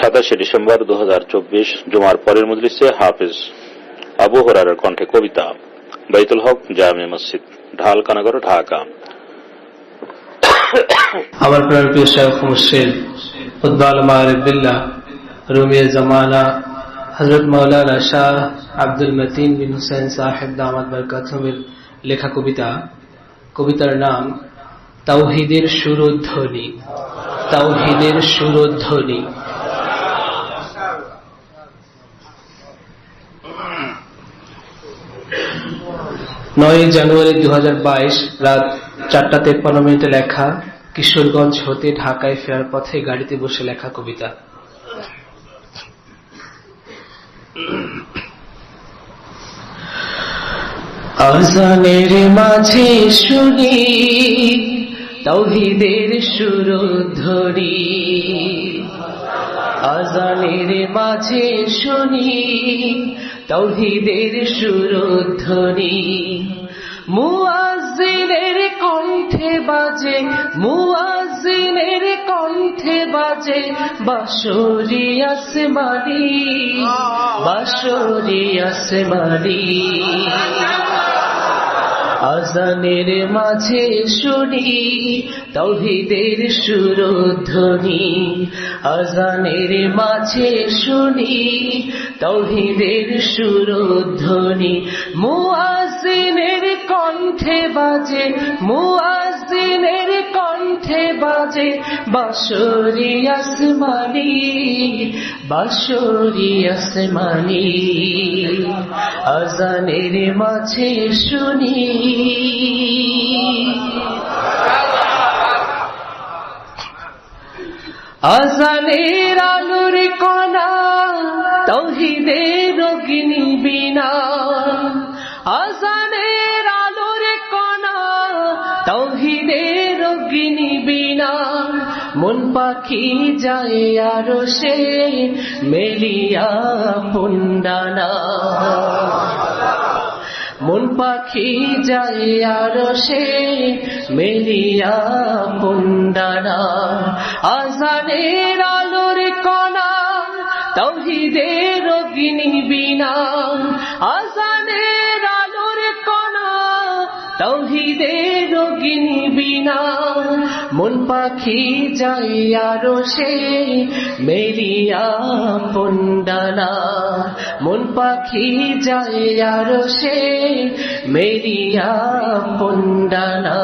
সাতাশে ডিসেম্বর দু জুমার পরের মজলিসে হাফিজ আবু হরারের কণ্ঠে কবিতা। বাইতুল হক জামে মসজিদ ঢাল কানাগর ঢাকা। আমার প্রিয় শেখ মুর্শিদ উদ্দাল মারিবিল্লাহ রুমিয়ে জামানা হজরত মৌলানা শাহ আব্দুল মতিন বিন হুসেন সাহেব দামাদ বরকাতমের লেখা কবিতা। কবিতার নাম, তাওহিদের সুরধ্বনি। তাওহিদের সুরধ্বনি। নয় জানুয়ারি দু হাজার বাইশ, রাত চারটা তেপ্পান্ন মিনিটে লেখা, কিশোরগঞ্জ হতে ঢাকায় ফেরার পথে গাড়িতে বসে লেখা কবিতা। আজানের মাঝে শুনি তৌহিদের সুরধ্বনি। আজানের মাঝে শুনি তৌহিদের সুরধ্বনি। মুয়াজ্জিনের কণ্ঠে বাজে মুয়াজ্জিনের কণ্ঠে বাজে বাসরি আসমানি বাসরি আসমানি। আজানের মাঝে শুনি তৌহিদের সুরধ্বনি। আজানের মাঝে শুনি তৌহিদের সুরধ্বনি। মুয়াজিনের কণ্ঠে বাজে মুয়াজিনের কণ্ঠে বাজে বাঁশরি আসমানি বাঁশরি আসমানি। আজানের মাঝে শুনি। আজানের আলোর কণা, তৌহিদের অগ্নি বিনা। আজানের আলোর কণা, তৌহিদের অগ্নি বিনা, মন পাখি যায় আরও সে মেলিয়া পুন্ডানা মন পাখি যায় আর সে মেলিয়া পুন্ডানা আজানের আলোর কণা তৌহিদের অগ্নি বিনা। আজানের আলোর কণা তৌহিদের অগ্নি বিনা মন পাখি যায় আর সে মেলিয়া পুন্ডানা মন পাখি যায় আর সে মেরিয়া পুন্ডানা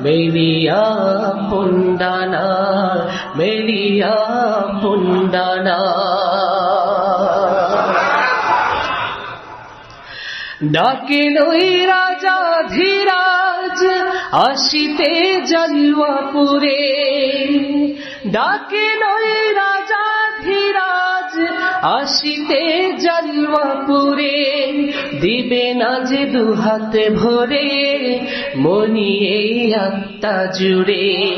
মেরিয়া পুন্ডানা মেরিয়া পুন্ডানা ডাকে নই রাজা ধীরাজ আসিতে জলওয়াপুরে ডাকে নয় রাজা ধীরাজ আসিতে জলওয়াপুরে দিবে না যে দুহাতে ভরে, মনি এই আত্মা জুড়ে।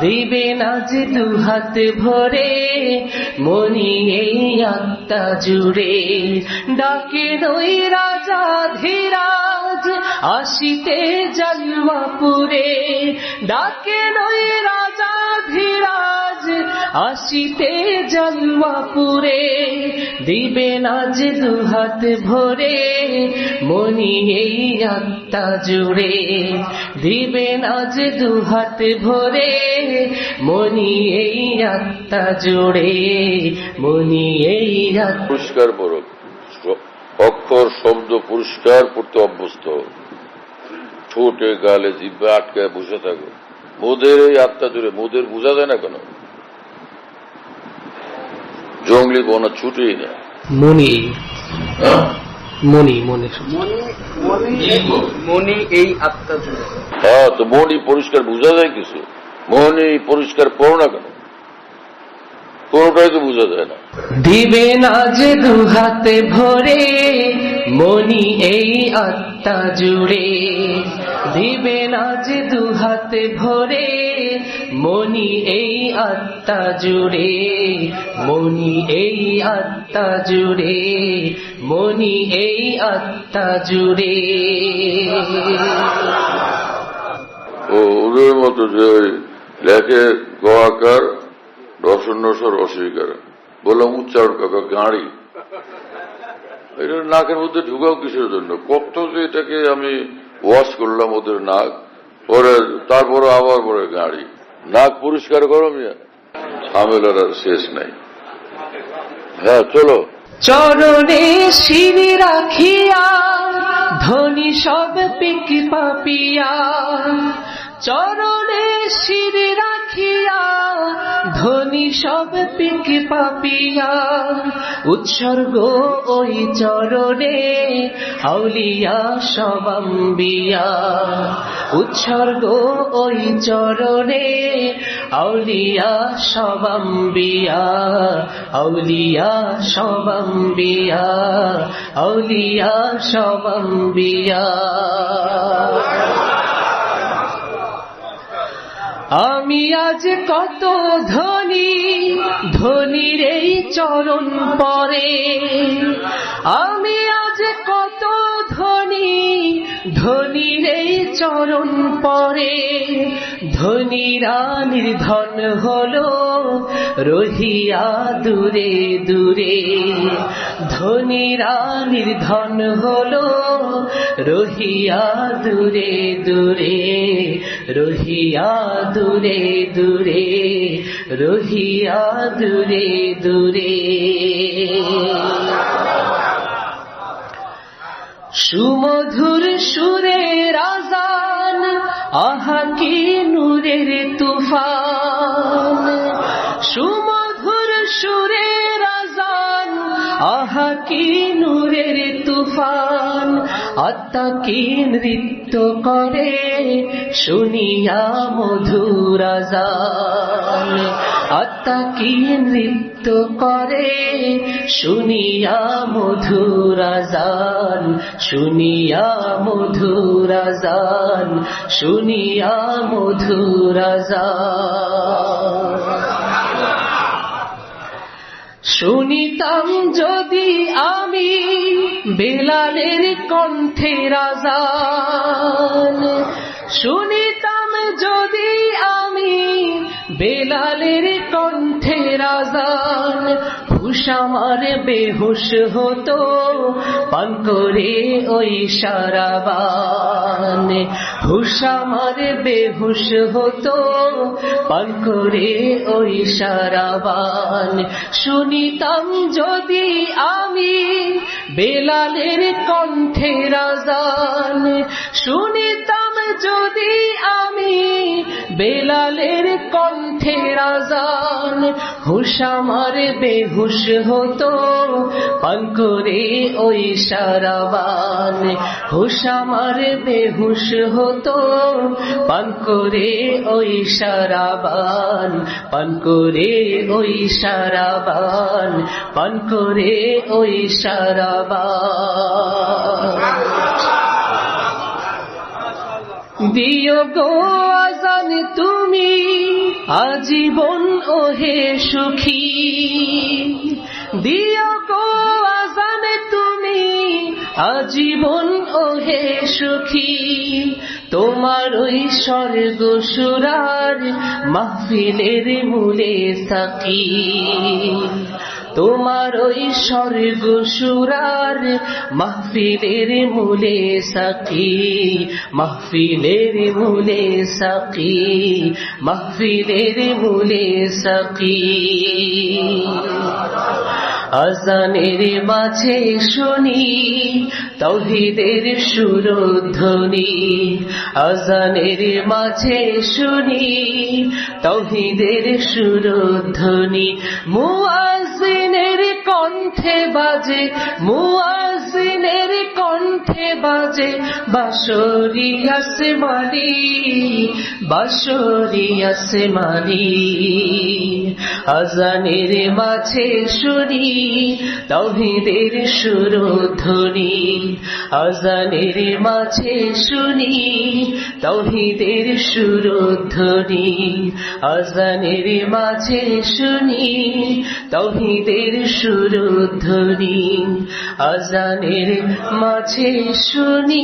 দিবে না যে দুহাতে ভরে, মনি এই আত্মা জুড়ে। ডাকে নই রাজা ধীরাজ আসিতে জলওয়াপুরে ডাকে নই রাজা ধীরাজ আসিতে জলওয়াপুরে দিবে যে দুহাত ভরে, মনি এই আত্মা জুড়ে। দিবে না যে দুহাত ভরে, মনি এই আত্মা জুড়ে। মনি এই পুরস্কার পড়ুক অক্ষর, শব্দ, পুরস্কার পড়তে অভ্যস্ত। ঠোঁটে গালে জিব্বা আটকায় বসে থাকো। মোদের এই আত্মা জুড়ে মোদের বোঝা যায় না কেন? জঙ্গলি কোনো ছুটেই না। মনি হ্যাঁ? মনি মনে মনি এই আত্মা জুড়ে। হ্যাঁ তো মনই পরিষ্কার বোঝা যায় কিছু? মনই পরিষ্কার পড়ো না কেন? কোনোটাই তো বোঝা যায় না। দিবে না যে দুহাতে ভরে মনি এই আত্মা জুড়ে। দিবে যে দুহাতে ভরে। মনি এই আত্মা জুড়ে। মনি এই আত্মা জুড়ে। মনি এই আত্মা জুড়ে। ও ওদের মতো যে লেখে গোয়াকার রসন্নসর অস্বীকার। বললাম, উচ্চারণ কাকা গাড়ি। এটা নাকের মধ্যে ঢুকাও কিসের জন্য? কত যে এটাকে আমি ওয়াশ করলাম ওদের নাক, পরে তারপরে আবার পরে গাড়ি। নাক পরিষ্কার করো মিয়া। ঝামেলার শেষ নাই। হ্যাঁ চলো। চরণে শির রাখিয়া, ধনী সব পিক পাপিয়া। চরণে শির রাখিয়া ধনী সব পিক পাপিয়া, উৎসর্গ ওই চরণে আউলিয়া সবাম্বিয়া উৎসর্গ ওই চরণে আউলিয়া সবাম্বিয়া আউলিয়া সবাম্বিয়া আউলিয়া সবাম্বিয়া আমি আজ কত ধনী ধনীর এই চরণ পরে। আমি ধনীর এই চরণ পরে, ধনীরা নির্ধন হলো রহিয়া দূরে দূরে। ধনীরা নির্ধন হলো রহিয়া দূরে দূরে, রহিয়া দূরে দূরে, রহিয়া দূরে দূরে। সুমধুর সুরের আজান আহা কি নূরের তুফান। সুমধুর সুরের আজান আহা কি নূরের তুফান। আত্মা কি নৃত্য করে, শুনিয়া মধুর আজান আত্মা কি নৃত্য করে, শুনিয়া মধুরাজান শুনিয়া মধুরাজান শুনিয়া মধুর শুনিতাম যদি আমি বেলালের কণ্ঠে রাজান শুনিতাম বেলালের কণ্ঠে রাজান, হুশ আমার বেহুশ হতো, পান ওই সারাবান। হুশ আমার বেহুশ হতো, পান ওই সারাবান। শুনিতাম যদি আমি বেলালের কণ্ঠে রাজান, শুনিতাম যদি আমি বেলালের কণ্ঠে রাজান হুশ আমার বেহুশ হতো, পান করে ওই সারাবান হুশ আমার বেহুশ হতো, পান করে ওই সারাবান পান করে ওই সারাবান পান করে ওই সারাবান দিও গো তুমি, আজীবন ওহে সুখী। দিও গো তুমি, আজীবন ওহে সুখী। তোমার ওই স্বর্গ সুরার মাহফিলের মূলে সাকি তোমার ওই স্বর্গ সুরার মাহফিলের মূলে সাকি, মাহফিলের মূলে সাকি, মাহফিলের মূলে সাকি। আজানের মাঝে শুনি, তৌহিদের সুরধ্বনি। আজানের মাঝে শুনি, তৌহিদের সুরধ্বনি। মুয়াজিনের কণ্ঠে বাজে মুয়াজিনের কণ্ঠে। বাজে বাঁশরি বাসরি বাঁশরি আসমানি। আজানের মাঝে শুনি তৌহিদের সুরধ্বনি। আজানের মাঝে শুনি তৌহিদের সুরধ্বনি। আজানের মাঝে শুনি তৌহিদের সুরধ্বনি। আজানের মাঝে শুনি।